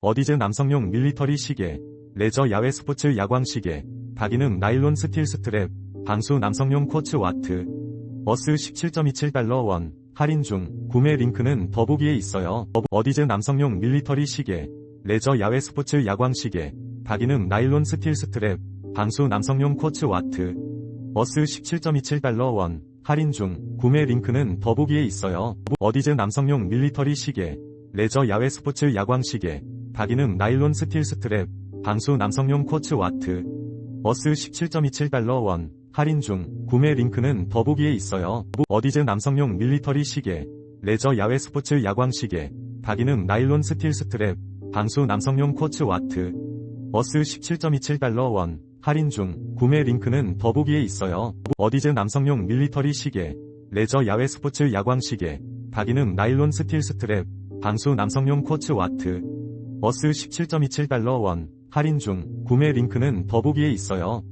어디즈 남성용 밀리터리 시계, 레저 야외 스포츠 야광 시계, 다기능 나일론 스틸 스트랩, 방수 남성용 쿼츠 와트, 어스 17.27달러 원, 할인 중, 구매 링크는 더보기에 있어요. 어디즈 남성용 밀리터리 시계, 레저 야외 스포츠 야광 시계, 다기능 나일론 스틸 스트랩, 방수 남성용 쿼츠 와트, 어스 17.27달러 원, 할인 중, 구매 링크는 더보기에 있어요. 어디즈 남성용 밀리터리 시계, 레저 야외 스포츠 야광 시계, 다기능 나일론 스틸 스트랩, 방수 남성용 쿼츠 와트, 어스 17.27달러 원, 할인 중, 구매 링크는 더보기에 있어요. 어디즈 남성용 밀리터리 시계, 레저 야외 스포츠 야광 시계, 다기능 나일론 스틸 스트랩, 방수 남성용 쿼츠 와트, 어스 17.27달러 원, 할인 중, 구매 링크는 더보기에 있어요. 어디즈 남성용 밀리터리 시계, 레저 야외 스포츠 야광 시계, 다기능 나일론 스틸 스트랩, 방수 남성용 쿼츠 와트, 어스 17.27달러 원, 할인 중, 구매 링크는 더보기에 있어요.